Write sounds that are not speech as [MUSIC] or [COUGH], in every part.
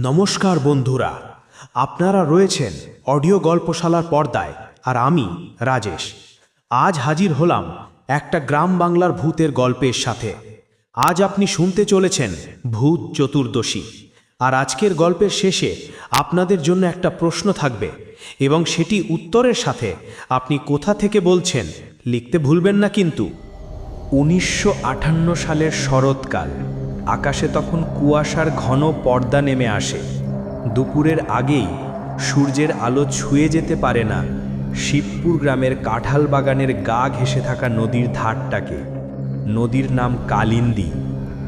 নমস্কার বন্ধুরা, আপনারা রয়েছেন অডিও গল্পশালার পর্দায় আর আমি, রাজেশ। আজ হাজির হলাম একটা গ্রাম বাংলার ভূতের গল্পের সাথে। আজ আপনি শুনতে চলেছেন ভূত চতুর্দশী। আর আজকের গল্পের শেষে আপনাদের জন্য একটা প্রশ্ন থাকবে এবং সেটি উত্তরের সাথে আপনি কোথা থেকে বলছেন লিখতে ভুলবেন না কিন্তু। উনিশশো আটান্ন সালের শরৎকাল। আকাশে তখন কুয়াশার ঘন পর্দা নেমে আসে। দুপুরের আগেই সূর্যের আলো ছুঁয়ে যেতে পারে না, শিবপুর গ্রামের কাঁঠাল বাগানের গা ঘেঁষে থাকা নদীর ধারটাকে। নদীর নাম কালিন্দী,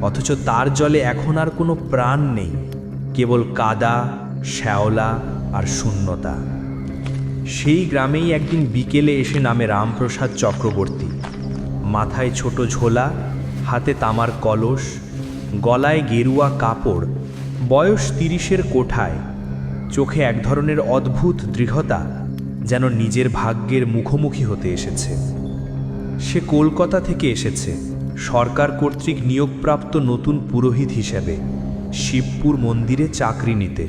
অথচ তার জলে এখন আর কোনো প্রাণ নেই, কেবল কাদা, শ্যাওলা আর শূন্যতা। সেই গ্রামেই একদিন বিকেলে এসে নামে রামপ্রসাদ চক্রবর্তী। মাথায় ছোট ঝোলা, হাতে তামার কলস গলায় গেরুয়া কাপড়, বয়স তিরিশের কোঠায়, চোখে এক ধরনের অদ্ভুত দৃঢ়তা যেন নিজের ভাগ্যের মুখোমুখি হতে এসেছে। সে কলকাতা থেকে এসেছে, সরকার কর্তৃক নিয়োগপ্রাপ্ত নতুন পুরোহিত হিসেবে, শিবপুর মন্দিরে চাকরি নিতে।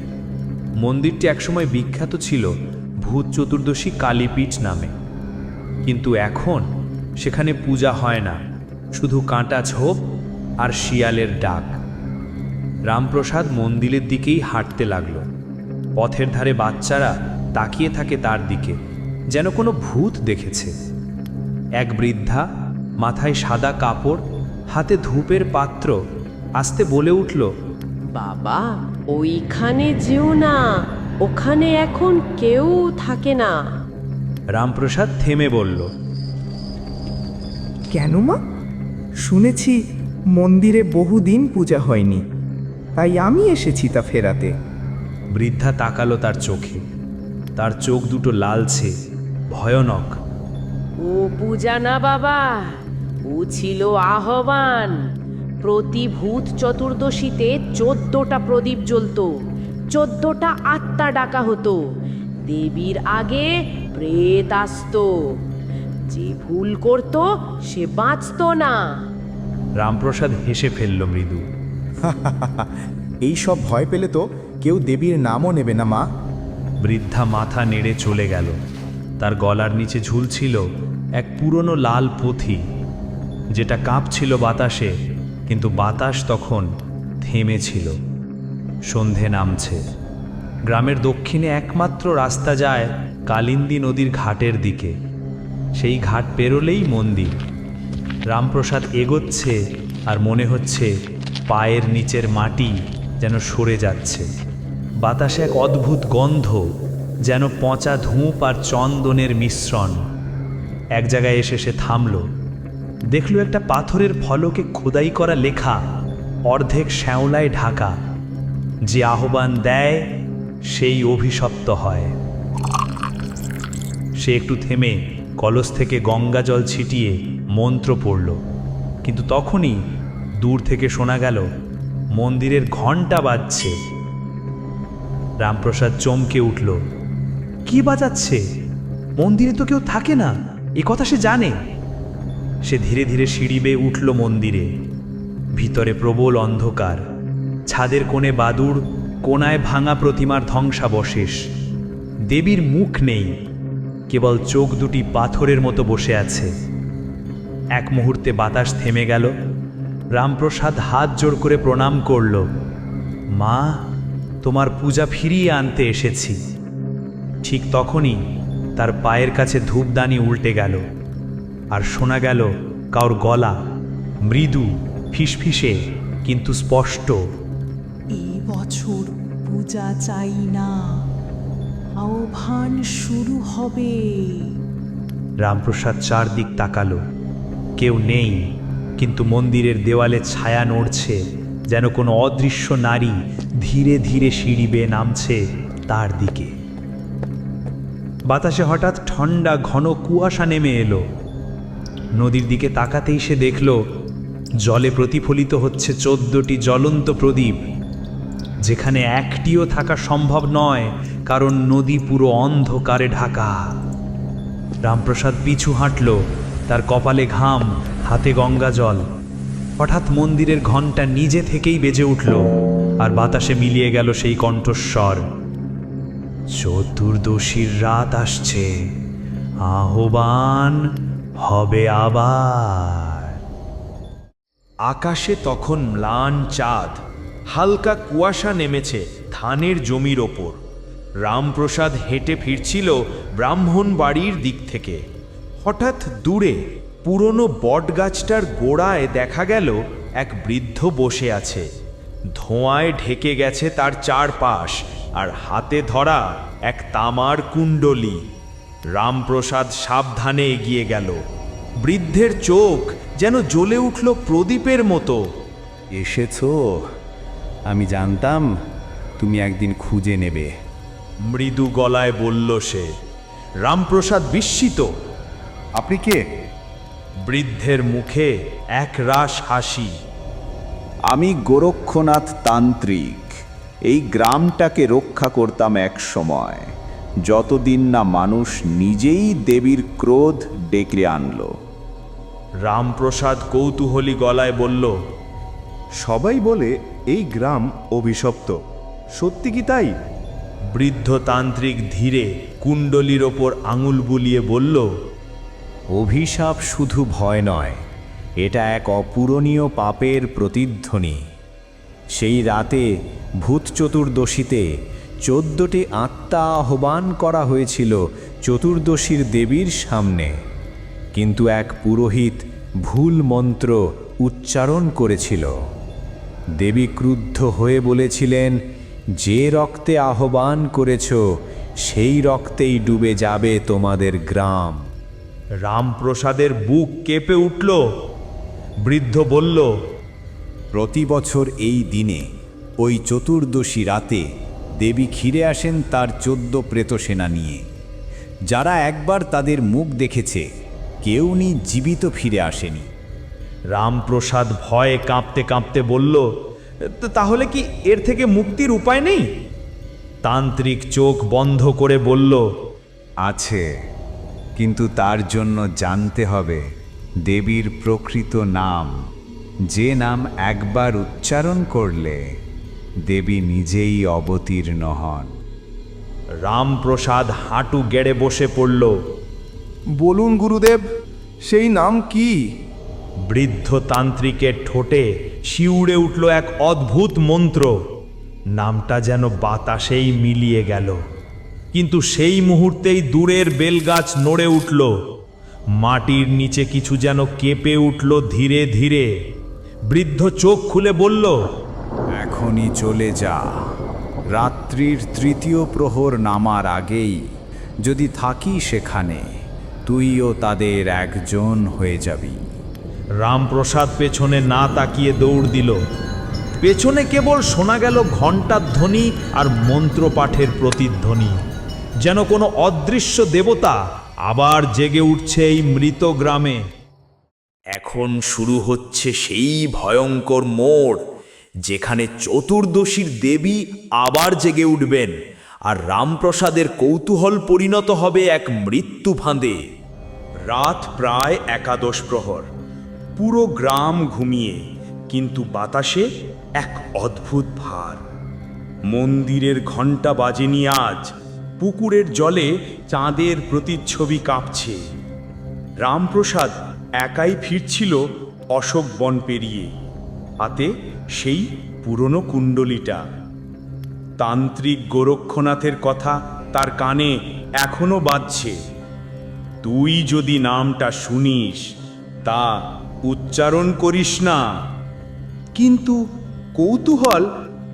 মন্দিরটি একসময় বিখ্যাত ছিল ভূত চতুর্দশী কালীপীঠ নামে। কিন্তু এখন সেখানে পূজা হয় না, শুধু কাঁটা ছোপ আর শিয়ালের ডাক। রামপ্রসাদ মন্দিরের দিকেই হাঁটতে লাগল। পথের ধারে বাচ্চারা তাকিয়ে থাকে তার দিকে যেন কোনো ভূত দেখেছে। এক বৃদ্ধা মাথায় সাদা কাপড় হাতে ধূপের পাত্র আস্তে বলে উঠল বাবা ওইখানে যেও না ওখানে এখন কেউ থাকে না। রামপ্রসাদ থেমে বলল কেন মা? শুনেছি মন্দিরে বহুদিন পূজা হয়নি তাই আমি এসেছি তা ফেরাতে। বৃদ্ধা তাকালো তার চোখে। তার চোখ দুটো লালছে ভয়ানক। ও পূজা না বাবা ও ছিল আহ্বান। প্রতি ভূত চতুর্দশীতে চোদ্দটা প্রদীপ জ্বলতো চোদ্দটা আত্মা ডাকা হতো। দেবীর আগে প্রেত আসতো। যে ভুল করত সে বাঁচতো না। রামপ্রসাদ হেসে ফেলল মৃদু। [LAUGHS] এই সব ভয় পেলে তো কেউ দেবীর নামও নেবে না মা। বৃদ্ধা মাথা নেড়ে চলে গেল। তার গলার নিচে ঝুলছিল এক পুরনো লাল পুঁথি। যেটা কাঁপছিল বাতাসে কিন্তু বাতাস তখন থেমেছিল। সন্ধে নামছে। গ্রামের দক্ষিণে একমাত্র রাস্তা যায় কালিন্দী নদীর ঘাটের দিকে। সেই ঘাট পেরোলেই মন্দির। রামপ্রসাদ এগোচ্ছে আর মনে হচ্ছে পায়ের নিচের মাটি যেন সরে যাচ্ছে। বাতাসে এক অদ্ভুত গন্ধ, যেন পচা ধূপ আর চন্দনের মিশ্রণ। এক জায়গায় এসে সে থামল। দেখল একটা পাথরের ফলকে খোদাই করা লেখা, অর্ধেক শ্যাওলায় ঢাকা। যে আহ্বান দেয়, সেই অভিশপ্ত হয়। সে একটু থেমে কলস থেকে গঙ্গা জল ছিটিয়ে মন্ত্র পড়ল। কিন্তু তখনই দূর থেকে শোনা গেল, মন্দিরের ঘণ্টা বাজছে। রামপ্রসাদ চমকে উঠল, কি বাজাচ্ছে? মন্দিরে তো কেউ থাকে না, এ কথা সে জানে? সে ধীরে ধীরে সিঁড়ি বেয়ে উঠল মন্দিরে। ভিতরে প্রবল অন্ধকার, ছাদের কোণে বাদুড় কোনায় ভাঙা প্রতিমার ধ্বংসাবশেষ। দেবীর মুখ নেই, কেবল চোখ দুটি পাথরের মতো বসে আছে। এক মুহূর্তে বাতাস থেমে গেল। রামপ্রসাদ হাত জোড় করে প্রণাম করল। মা তোমার পূজা ফিরিয়ে আনতে এসেছি। ঠিক তখনই তার পায়ের কাছে ধূপদানি উল্টে গেল। আর শোনা গেল কাউর গলা মৃদু ফিসফিসে কিন্তু স্পষ্ট। এই বছর পূজা চাই না আহ্বান শুরু হবে। রামপ্রসাদ চারদিক তাকালো। কেউ নেই, কিন্তু মন্দিরের দেওয়ালে ছায়া নড়ছে, যেন কোনো অদৃশ্য নারী ধীরে ধীরে সিঁড়ি বেয়ে নামছে তার দিকে। বাতাসে হঠাৎ ঠান্ডা ঘন কুয়াশা নেমে এলো। নদীর দিকে তাকাতেই সে দেখল, জলে প্রতিফলিত হচ্ছে চোদ্দটি জ্বলন্ত প্রদীপ, যেখানে একটিও থাকা সম্ভব নয়, কারণ নদী পুরো অন্ধকারে ঢাকা। রামপ্রসাদ পিছু হাঁটল তার কপালে ঘাম, হাতে গঙ্গা জল। হঠাৎ মন্দিরের ঘণ্টা নিজে থেকেই বেজে উঠল আর বাতাসে মিলিয়ে গেল সেই কণ্ঠস্বর। চতুর্দশীর রাত আসছে, আহ্বান হবে আবার। আকাশে তখন ম্লান চাঁদ, হালকা কুয়াশা নেমেছে ধানের জমির ওপর। রামপ্রসাদ হেঁটে ফিরছিল ব্রাহ্মণ বাড়ির দিক থেকে। হঠাৎ দূরে পুরনো বটগাছটার গোড়ায় দেখা গেল এক বৃদ্ধ বসে আছে। ধোঁয়ায় ঢেকে গেছে তার চারপাশ আর হাতে ধরা এক তামার কুণ্ডলি। রামপ্রসাদ সাবধানে এগিয়ে গেল। বৃদ্ধের চোখ যেন জ্বলে উঠল প্রদীপের মতো। এসেছ? আমি জানতাম তুমি একদিন খুঁজে নেবে। মৃদু গলায় বলল সে। রামপ্রসাদ বিস্মিত। আপনি কে? বৃদ্ধের মুখে এক রাস হাসি। আমি গোরক্ষনাথ তান্ত্রিক। এই গ্রামটাকে রক্ষা করতাম এক সময়। যতদিন না মানুষ নিজেই দেবীর ক্রোধ ডেকে আনল। রামপ্রসাদ কৌতূহলী গলায় বলল সবাই বলে এই গ্রাম অভিশপ্ত। সত্যি কি তাই? বৃদ্ধ তান্ত্রিক ধীরে কুণ্ডলির ওপর আঙুল বুলিয়ে বলল অভিশাপ শুধু ভয় নয়, এটা এক অপূরণীয় পাপের প্রতিধ্বনি। সেই রাতে ভূত চতুর্দশীতে চোদ্দটি আত্মা আহ্বান করা হয়েছিল চতুর্দশীর দেবীর সামনে। কিন্তু এক পুরোহিত ভুল মন্ত্র উচ্চারণ করেছিল। দেবী ক্রুদ্ধ হয়ে বলেছিলেন, যে রক্তে আহ্বান করেছ, সেই রক্তেই ডুবে যাবে তোমাদের গ্রাম। রামপ্রসাদের বুক কেঁপে উঠল। বৃদ্ধ বলল প্রতি বছর এই দিনে ওই চতুর্দশী রাতে দেবী খিরে আসেন তার চোদ্দ প্রেতসেনা নিয়ে। যারা একবার তাদের মুখ দেখেছে কেউ নি জীবিত ফিরে আসেনি। রামপ্রসাদ ভয়ে কাঁপতে কাঁপতে বলল "তা- তাহলে কি এর থেকে মুক্তির উপায় নেই? তান্ত্রিক চোখ বন্ধ করে বলল আছে। কিন্তু তার জন্য জানতে হবে দেবীর প্রকৃত নাম। যে নাম একবার উচ্চারণ করলে দেবী নিজেই অবতীর্ণ হন। রামপ্রসাদ হাঁটু গেড়ে বসে পড়ল। বলুন গুরুদেব সেই নাম কি? বৃদ্ধ তান্ত্রিকের ঠোঁটে শিউড়ে উঠল এক অদ্ভুত মন্ত্র। নামটা যেন বাতাসেই মিলিয়ে গেল। কিন্তু সেই মুহূর্তেই দূরের বেলগাছ নড়ে উঠল। মাটির নিচে কিছু যেন কেঁপে উঠল ধীরে ধীরে। বৃদ্ধ চোখ খুলে বলল এখনই চলে যা। রাত্রির তৃতীয় প্রহর নামার আগেই যদি থাকি সেখানে তুইও তাদের একজন হয়ে যাবি। রামপ্রসাদ পেছনে না তাকিয়ে দৌড় দিল। পেছনে কেবল শোনা গেল ঘণ্টার ধ্বনি আর মন্ত্রপাঠের প্রতিধ্বনি। যেন কোনো অদৃশ্য দেবতা আবার জেগে উঠছে এই মৃত গ্রামে। এখন শুরু হচ্ছে সেই ভয়ঙ্কর মোড়, যেখানে চতুর্দশীর দেবী আবার জেগে উঠবেন আর রামপ্রসাদের কৌতূহল পরিণত হবে এক মৃত্যু ফাঁদে। রাত প্রায় একাদশ প্রহর, পুরো গ্রাম ঘুমিয়ে, কিন্তু বাতাসে এক অদ্ভুত ভার। মন্দিরের ঘণ্টা বাজেনি আজ পুকুরের জলে চাঁদের প্রতিচ্ছবি কাঁপছে। রামপ্রসাদ একাই ফিরছিল অশোক বন পেরিয়ে। হাতে সেই পুরনো কুণ্ডলিটা। তান্ত্রিক গোরক্ষনাথের কথা তার কানে এখনও বাজছে। তুই যদি নামটা শুনিস, তা উচ্চারণ করিস না। কিন্তু কৌতূহল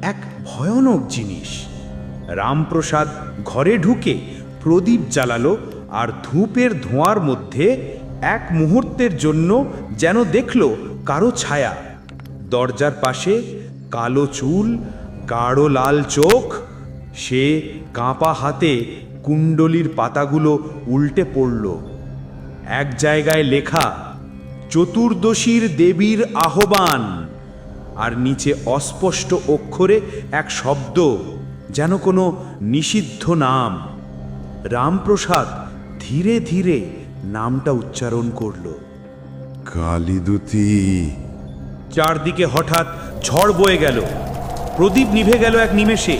এক ভয়ানক জিনিস। রামপ্রসাদ ঘরে ঢুকে প্রদীপ জ্বালালো আর ধূপের ধোঁয়ার মধ্যে এক মুহূর্তের জন্য যেন দেখল কারও ছায়া। দরজার পাশে কালো চুল, গাঢ় লাল চোখ, সে কাঁপা হাতে কুণ্ডলির পাতাগুলো উল্টে পড়ল। এক জায়গায় লেখা, চতুর্দশীর দেবীর আহ্বান। আর নিচে অস্পষ্ট অক্ষরে এক শব্দ যেন কোনো নিষিদ্ধ নাম। রামপ্রসাদ ধীরে ধীরে নামটা উচ্চারণ করল। কালিদুতি। চারদিকে হঠাৎ ঝড় বয়ে গেল। প্রদীপ নিভে গেল এক নিমেষে।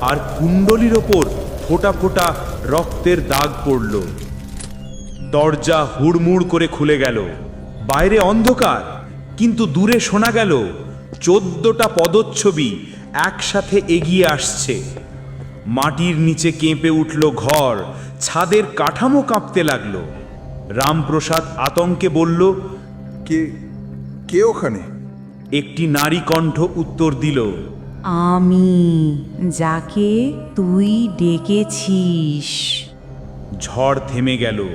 আর কুণ্ডলির ওপর ফোঁটা ফোঁটা রক্তের দাগ পড়ল। দরজা হুড়মুড় করে খুলে গেল। বাইরে অন্ধকার কিন্তু দূরে শোনা গেল চোদ্দটা পদচ্ছবি একসাথে এগিয়ে আসছে। মাটির নিচে কেঁপে উঠল ঘর ছাদের কাঠামো কাঁপতে লাগল। রামপ্রসাদ আতঙ্কে বলল কে কে ওখানে? একটি নারী কণ্ঠ উত্তর দিল আমি যাকে তুই ডেকেছিস। ঝড় থেমে গেল।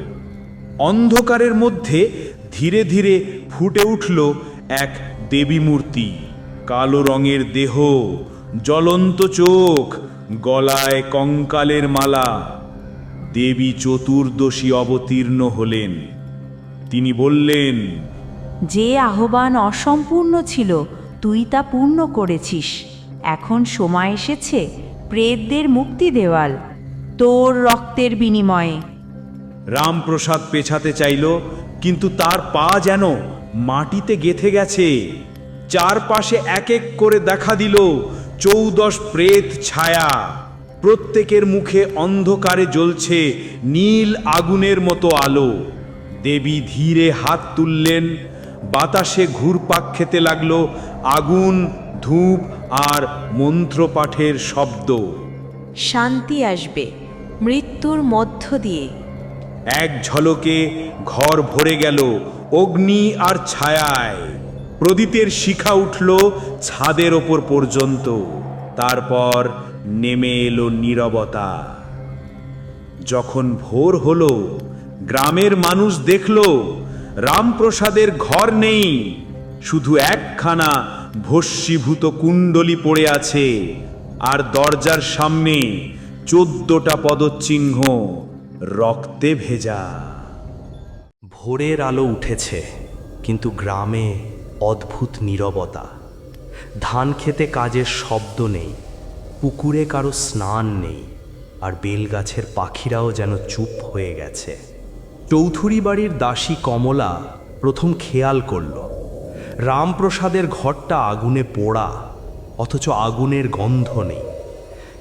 অন্ধকারের মধ্যে ধীরে ধীরে ফুটে উঠল এক দেবী মূর্তি কালো রঙের দেহ জ্বলন্ত চোখ গলায় কঙ্কালের মালা। দেবী চতুর্দশী অবতীর্ণ হলেন। তিনি বললেন যে আহ্বান অসম্পূর্ণ ছিল তুই তা পূর্ণ করেছিস। এখন সময় এসেছে প্রেতদের মুক্তি দেওয়াল তোর রক্তের বিনিময়ে। রামপ্রসাদ পেছাতে চাইল কিন্তু তার পা যেন মাটিতে গেথে গেছে। চারপাশে এক এক করে দেখা দিল চৌদশ প্রেত ছায়া। প্রত্যেকের মুখে অন্ধকারে জ্বলছে নীল আগুনের মতো আলো। দেবী ধীরে হাত তুললেন বাতাসে ঘুরপাক খেতে লাগল আগুন ধূপ আর মন্ত্রপাঠের শব্দ। শান্তি আসবে মৃত্যুর মধ্য দিয়ে। এক ঝলকে ঘর ভরে গেল অগ্নি আর ছায়ায়। প্রদীপের শিখা উঠল ছাদের ওপর পর্যন্ত। তারপর নেমে এলো নীরবতা। যখন ভোর হল, গ্রামের মানুষ দেখল, রামপ্রসাদের ঘর নেই, শুধু একখানা ভস্মীভূত কুণ্ডলি পড়ে আছে, আর দরজার সামনে চোদ্দটা পদচিহ্ন রক্তে ভেজা। ভোরের আলো উঠেছে, কিন্তু গ্রামে অদ্ভুত নীরবতা। ধান খেতে কাজের শব্দ নেই, পুকুরে কারও স্নান নেই, আর বেলগাছের পাখিরাও যেন চুপ হয়ে গেছে। চৌধুরী বাড়ির দাসী কমলা প্রথম খেয়াল করল, রামপ্রসাদের ঘরটা আগুনে পোড়া, অথচ আগুনের গন্ধ নেই,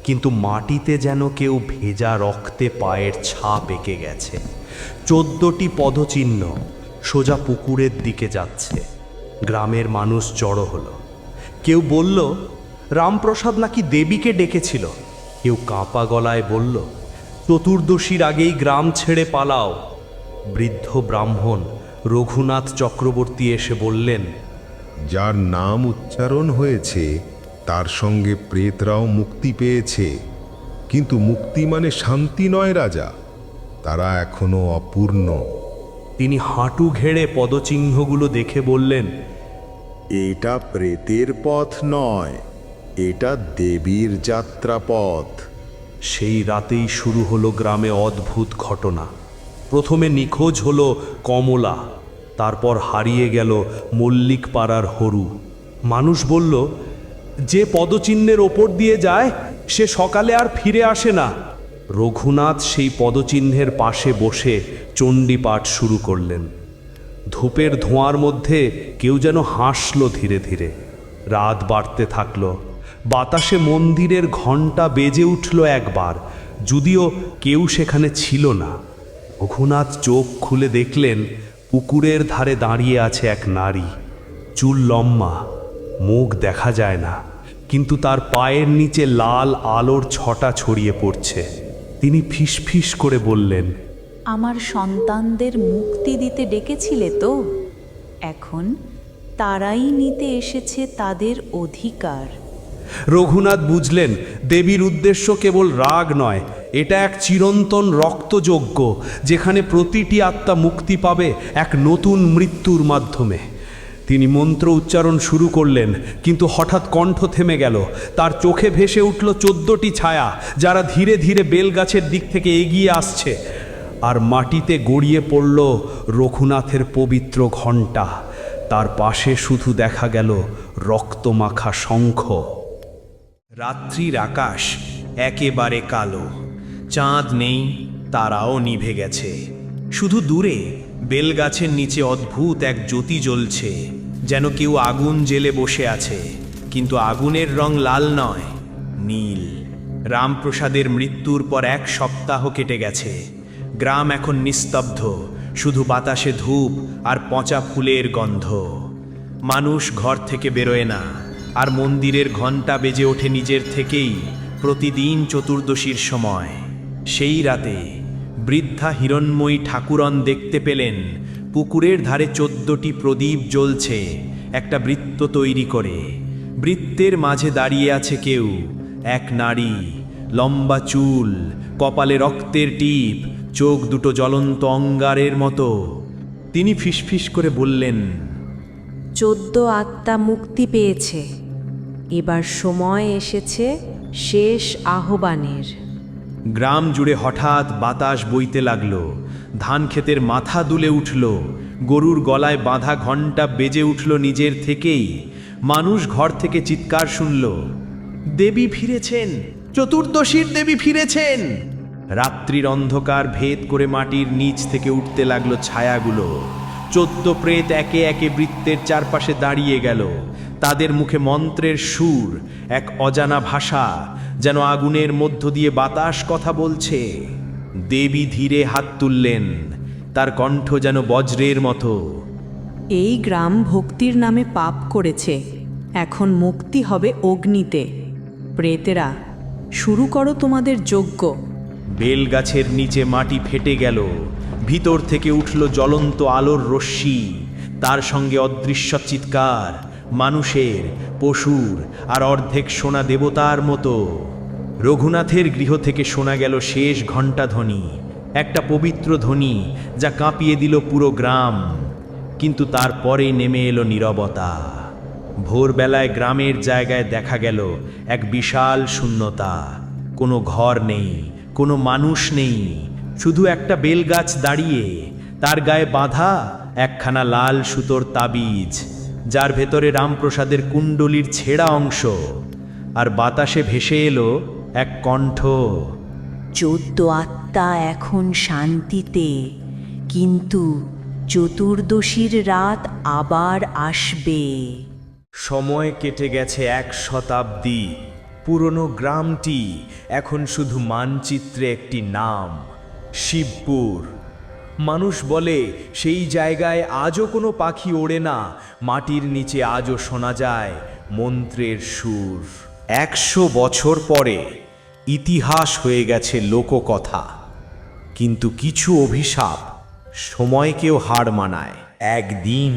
কিন্তু মাটিতে যেন কেউ ভেজা রক্তে পায়ের ছাপ এঁকে গেছে। চোদ্দটি পদচিহ্ন সোজা পুকুরের দিকে যাচ্ছে। গ্রামের মানুষ জড়ো হলো। কেউ বলল রামপ্রসাদ নাকি দেবীকে ডেকেছিল? কেউ কাঁপা গলায় বলল চতুর্দশীর আগেই গ্রাম ছেড়ে পালাও। বৃদ্ধ ব্রাহ্মণ রঘুনাথ চক্রবর্তী এসে বললেন যার নাম উচ্চারণ হয়েছে তার সঙ্গে প্রেতরাও মুক্তি পেয়েছে। কিন্তু মুক্তি মানে শান্তি নয় রাজা। তারা এখনও অপূর্ণ। তিনি হাঁটু ঘেড়ে পদচিহ্নগুলো দেখে বললেন এটা প্রেতের পথ নয়, এটা দেবীর যাত্রাপথ। সেই রাতেই শুরু হলো গ্রামে অদ্ভুত ঘটনা। প্রথমে নিখোঁজ হলো কমলা, তারপর হারিয়ে গেল মল্লিক পাড়ার হরু। মানুষ বলল, যে পদচিহ্নের ওপর দিয়ে যায়, সে সকালে আর ফিরে আসে না। রঘুনাথ সেই পদচিহ্নের পাশে বসে চণ্ডীপাঠ শুরু করলেন। ধূপের ধোঁয়ার মধ্যে কেউ যেন হাসলো ধীরে ধীরে। রাত বাড়তে থাকল। বাতাসে মন্দিরের ঘণ্টা বেজে উঠল একবার, যদিও কেউ সেখানে ছিল না। রঘুনাথ চোখ খুলে দেখলেন, পুকুরের ধারে দাঁড়িয়ে আছে এক নারী। চুল লম্বা, মুখ দেখা যায় না, কিন্তু তার পায়ের নিচে লাল আলোর ছটা ছড়িয়ে পড়ছে। তিনি ফিসফিস করে বললেন আমার সন্তানদের মুক্তি দিতে ডেকেছিলে তো? এখন তারাই নিতে এসেছে তাদের অধিকার। রঘুনাথ বুঝলেন, দেবীর উদ্দেশ্য কেবল রাগ নয়, এটা এক চিরন্তন রক্তযজ্ঞ, যেখানে প্রতিটি আত্মা মুক্তি পাবে এক নতুন মৃত্যুর মাধ্যমে। তিনি মন্ত্র উচ্চারণ শুরু করলেন, কিন্তু হঠাৎ কণ্ঠ থেমে গেল। তার চোখে ভেসে উঠল চোদ্দটি ছায়া, যারা ধীরে ধীরে বেলগাছের দিক থেকে এগিয়ে আসছে। আর মাটিতে গড়িয়ে পড়ল রঘুনাথের পবিত্র ঘণ্টা। তার পাশে শুধু দেখা গেল রক্তমাখা শঙ্খ। রাত্রির আকাশ একেবারে কালো। চাঁদ নেই, তারাও নিভে গেছে। শুধু দূরে বেলগাছের নিচে অদ্ভুত এক জ্যোতি জ্বলছে, যেন কেউ আগুন জেলে বসে আছে। কিন্তু আগুনের রং লাল নয়, নীল। রামপ্রসাদের মৃত্যুর পর এক সপ্তাহ কেটে গেছে। গ্রাম এখন নিস্তব্ধ, শুধু বাতাসে ধূপ আর পচা ফুলের গন্ধ। মানুষ ঘর থেকে বেরোয় না, আর মন্দিরের ঘণ্টা বেজে ওঠে নিজের থেকেই প্রতিদিন চতুর্দশীর সময়। সেই রাতে বৃদ্ধা হিরণ্ময়ী ঠাকুরন দেখতে পেলেন, পুকুরের ধারে চোদ্দটি প্রদীপ জ্বলছে, একটা বৃত্ত তৈরি করে। বৃত্তের মাঝে দাঁড়িয়ে আছে কেউ, এক নারী, লম্বা চুল, কপালে রক্তের টিপ চোখ দুটো জ্বলন্ত অঙ্গারের মতো। তিনি ফিসফিস করে বললেন চোদ্দ আত্মা মুক্তি পেয়েছে। এবার সময় এসেছে শেষ আহ্বানের। গ্রাম জুড়ে হঠাৎ বাতাস বইতে লাগল। ধান ক্ষেতের মাথা দুলে উঠল। গরুর গলায় বাঁধা ঘণ্টা বেজে উঠল নিজের থেকেই। মানুষ ঘর থেকে চিৎকার শুনল দেবী ফিরেছেন চতুর্দশীর দেবী ফিরেছেন। রাত্রির অন্ধকার ভেদ করে মাটির নিচ থেকে উঠতে লাগল ছায়াগুলো। চোদ্দ প্রেত একে একে বৃত্তের চারপাশে দাঁড়িয়ে গেল। তাদের মুখে মন্ত্রের সুর, এক অজানা ভাষা, যেন আগুনের মধ্য দিয়ে বাতাস কথা বলছে। দেবী ধীরে হাত তুললেন, তার কণ্ঠ যেন বজ্রের মতো। এই গ্রাম ভক্তির নামে পাপ করেছে, এখন মুক্তি হবে অগ্নিতে। প্রেতেরা, শুরু করো তোমাদের যজ্ঞ। বেলগাছের নিচে মাটি ফেটে গেল। ভিতর থেকে উঠল জ্বলন্ত আলোর রশ্মি। তার সঙ্গে অদৃশ্য চিৎকার, মানুষের, পশুর আর অর্ধেক সোনা দেবতার মতো। রঘুনাথের গৃহ থেকে শোনা গেল শেষ ঘণ্টা ধ্বনি। একটা পবিত্র ধ্বনি যা কাঁপিয়ে দিল পুরো গ্রাম। কিন্তু তারপরে নেমে এলো নীরবতা। ভোরবেলায় গ্রামের জায়গায় দেখা গেল এক বিশাল শূন্যতা। কোনো ঘর নেই কোনো মানুষ নেই। শুধু একটা বেলগাছ দাঁড়িয়ে তার গায়ে বাঁধা একখানা লাল সুতোর তাবিজ যার ভেতরে রামপ্রসাদের কুণ্ডলির ছেঁড়া অংশ। আর বাতাসে ভেসে এলো এক কণ্ঠ। চোদ্দ আত্মা এখন শান্তিতে কিন্তু চতুর্দশীর রাত আবার আসবে। সময় কেটে গেছে এক শতাব্দী। পুরনো গ্রামটি এখন শুধু মানচিত্রে একটি নাম, শিবপুর। মানুষ বলে, সেই জায়গায় আজও কোনো পাখি ওড়ে না, মাটির নিচে আজও শোনা যায় মন্ত্রের সুর। একশো বছর পরে ইতিহাস হয়ে গেছে লোককথা, কিন্তু কিছু অভিশাপ সময়কেও হার মানায়। একদিন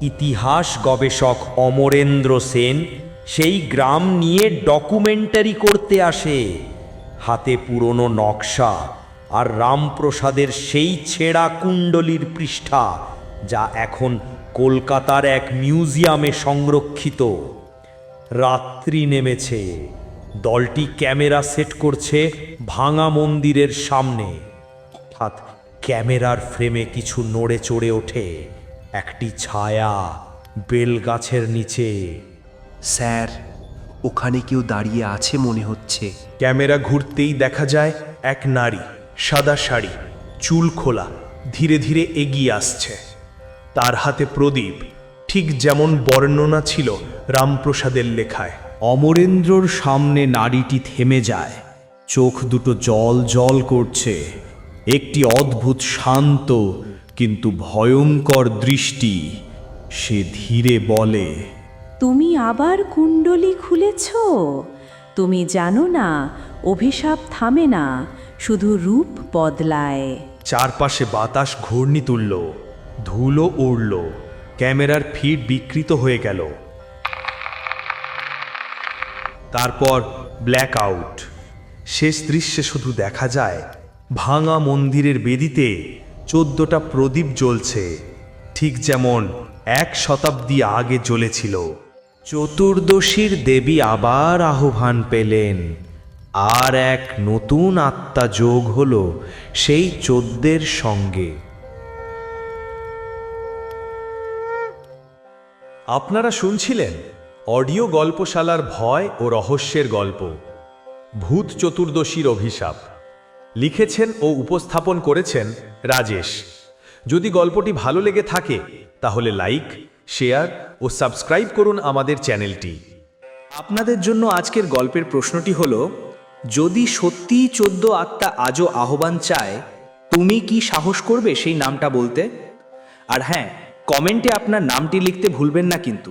ইতিহাস গবেষক অমরেন্দ্র সেন সেই গ্রাম নিয়ে ডকুমেন্টারি করতে আসে। হাতে পুরনো নকশা আর রামপ্রসাদের সেই ছেঁড়া কুণ্ডলির পৃষ্ঠা, যা এখন কলকাতার এক মিউজিয়ামে সংরক্ষিত। রাত্রি নেমেছে। দলটি ক্যামেরা সেট করছে ভাঙা মন্দিরের সামনে। হঠাৎ ক্যামেরার ফ্রেমে কিছু নড়ে চড়ে ওঠে। একটি ছায়া বেলগাছের নিচে। স্যার ওখানে কেউ দাঁড়িয়ে আছে মনে হচ্ছে। ক্যামেরা ঘুরতেই দেখা যায় এক নারী সাদা শাড়ি চুল খোলা ধীরে ধীরে এগিয়ে আসছে। তার হাতে প্রদীপ ঠিক যেমন বর্ণনা ছিল রামপ্রসাদের লেখায়। অমরেন্দ্রর সামনে নারীটি থেমে যায়। চোখ দুটো জল জল করছে। একটি অদ্ভুত শান্ত কিন্তু ভয়ঙ্কর দৃষ্টি সে ধীরে বলে তুমি আবার কুণ্ডলি খুলেছ? তুমি জানো না, অভিশাপ থামে না, শুধু রূপ বদলায়। চারপাশে বাতাস ঘূর্ণি তুলল, ধুলো উড়ল, ক্যামেরার ফিড বিকৃত হয়ে গেল। তারপর ব্ল্যাক আউট। শেষ দৃশ্যে শুধু দেখা যায়, ভাঙা মন্দিরের বেদিতে চোদ্দটা প্রদীপ জ্বলছে, ঠিক যেমন এক শতাব্দী আগে জ্বলেছিল। চতুর্দশীর দেবী আবার আহ্বান পেলেন। আর এক নতুন আত্মা যোগ হল সেই চোদ্দের সঙ্গে। আপনারা শুনছিলেন অডিও গল্পশালার ভয় ও রহস্যের গল্প, ভূত চতুর্দশীর অভিশাপ। লিখেছেন ও উপস্থাপন করেছেন রাজেশ। যদি গল্পটি ভালো লেগে থাকে, তাহলে লাইক শেয়ার ও সাবস্ক্রাইব করুন আমাদের চ্যানেলটি। আপনাদের জন্য আজকের গল্পের প্রশ্নটি হল, যদি সত্যিই চোদ্দ আত্মা আজও আহ্বান চায়, তুমি কি সাহস করবে সেই নামটা বলতে? আর হ্যাঁ কমেন্টে আপনার নামটি লিখতে ভুলবেন না কিন্তু।